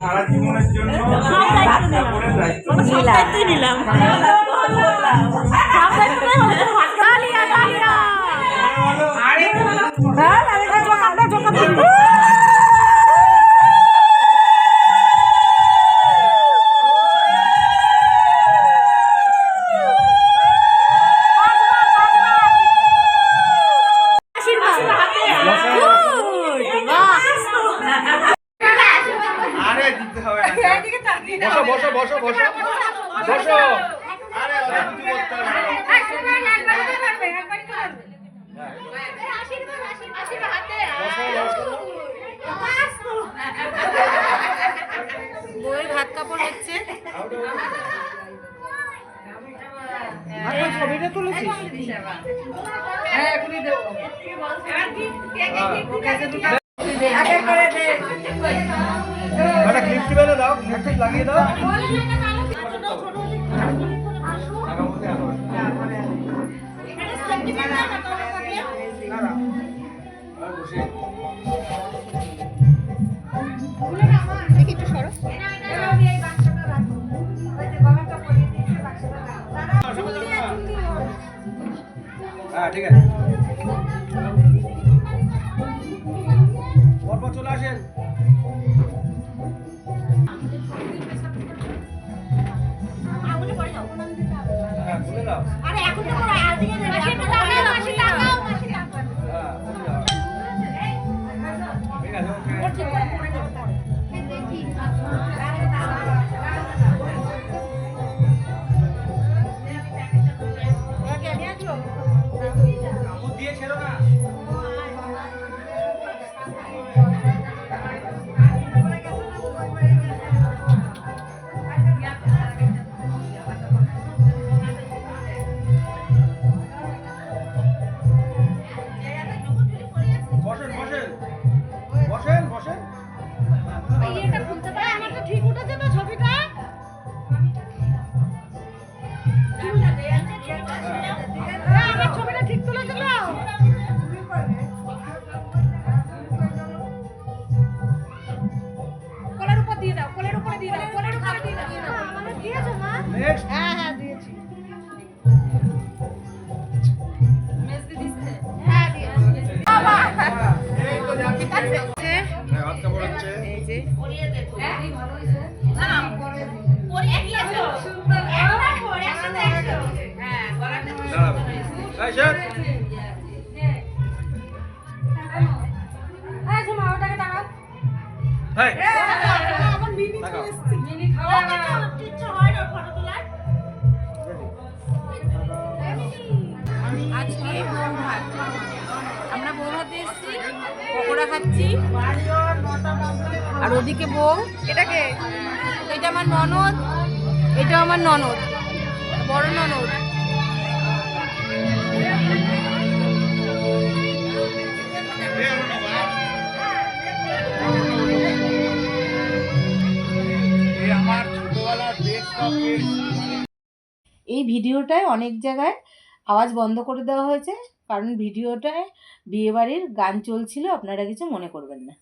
সারা জীবনের জন্য নিলাম বসো বসো আরে অত কিছু করতে হবে না। বসো, বসো। বইয়ের ভাত কাপড় হচ্ছে একটা ক্লিপ দাও ক্লিপ টিপ লাগিয়ে দাও হ্যাঁ ঠিক আছে। পরপর চলে আসেন। হ্যাঁ আরে এখন তো কোনো দিয়ে দাও কোলের উপরে দিয়ে দাও কোলের উপরে দিয়ে দাও। আমাকে দিয়েছ মা। হ্যাঁ হ্যাঁ হ্যাঁ আজকে বউ ভাত আমরা বউ ভাতে এসেছি। পকোড়া খাচ্ছি। আর ওদিকে বউ। এটাকে এটা আমার ননদ এটা আমার ননদ, বড় ননদ। এই ভিডিওটায় অনেক জায়গায় আওয়াজ বন্ধ করে দেওয়া হয়েছে, কারণ ভিডিওটায় বিয়েবাড়ির গান চলছিল, আপনারা কিছু মনে করবেন না।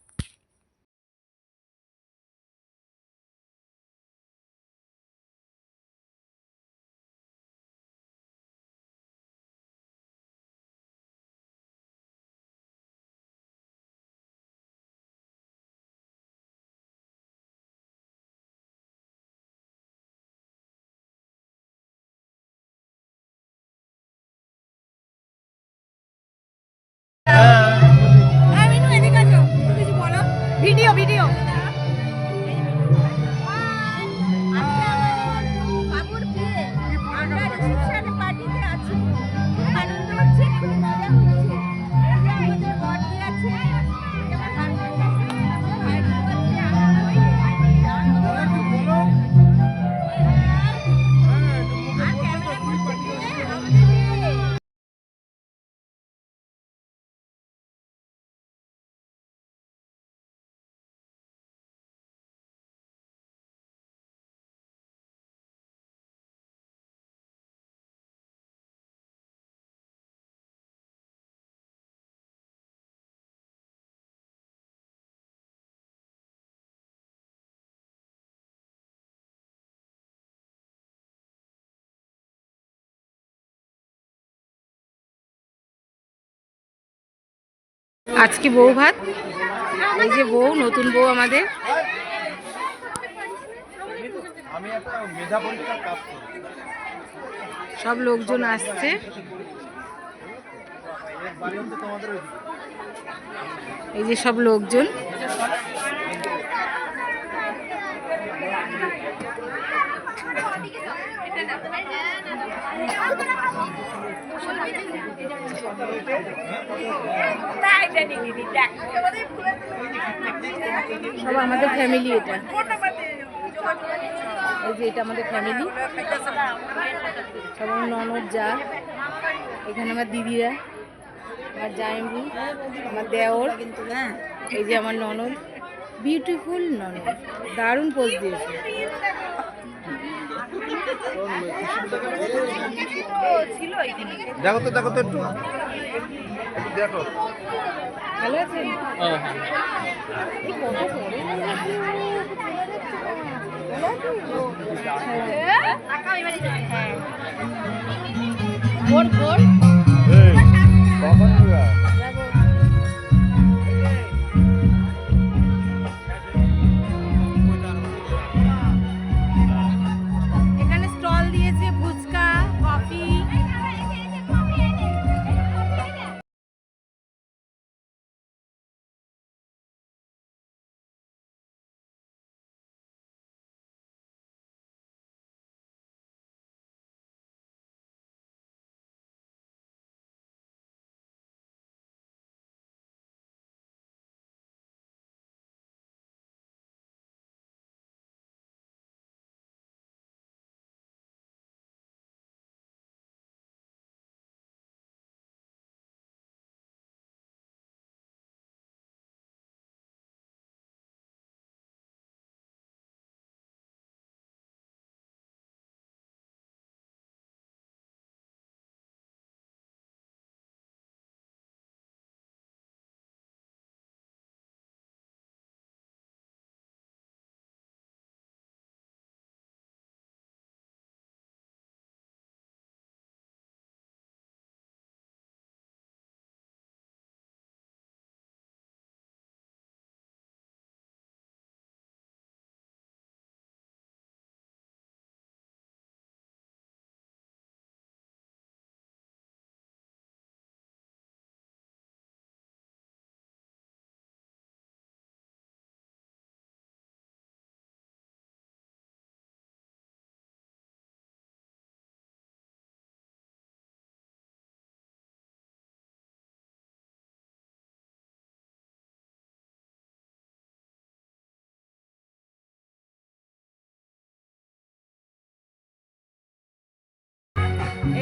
আজকে বউ ভাত, এই যে বউ, নতুন বউ আমাদের। সব লোকজন আসছে। এই যে সব লোকজন। সব আমাদের ফ্যামিলি এটা। এই যে এটা আমাদের ফ্যামিলি সব আমার ননদ যা। এখানে আমার দিদিরা। আমার জায়ম্বু আমার দেওর, এই যে আমার ননদ। বিউটিফুল ননদ। দারুণ পোজ দিয়েছে। দেখো তো দেখো তো একটু। দেখো। ভালো আছেন? এই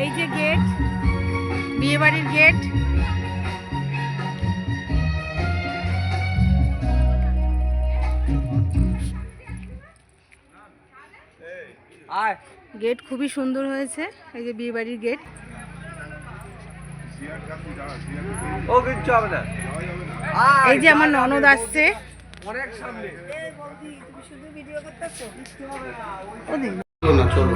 এই যে গেট বিয়ে বাড়ির গেট গেট খুবই সুন্দর হয়েছে এই যে বিয়ে বাড়ির গেট। ও কিচ্ছু হবে না। এই যে আমার ননদ আসছে। অনেক সামনে। ও দিদি। চলো।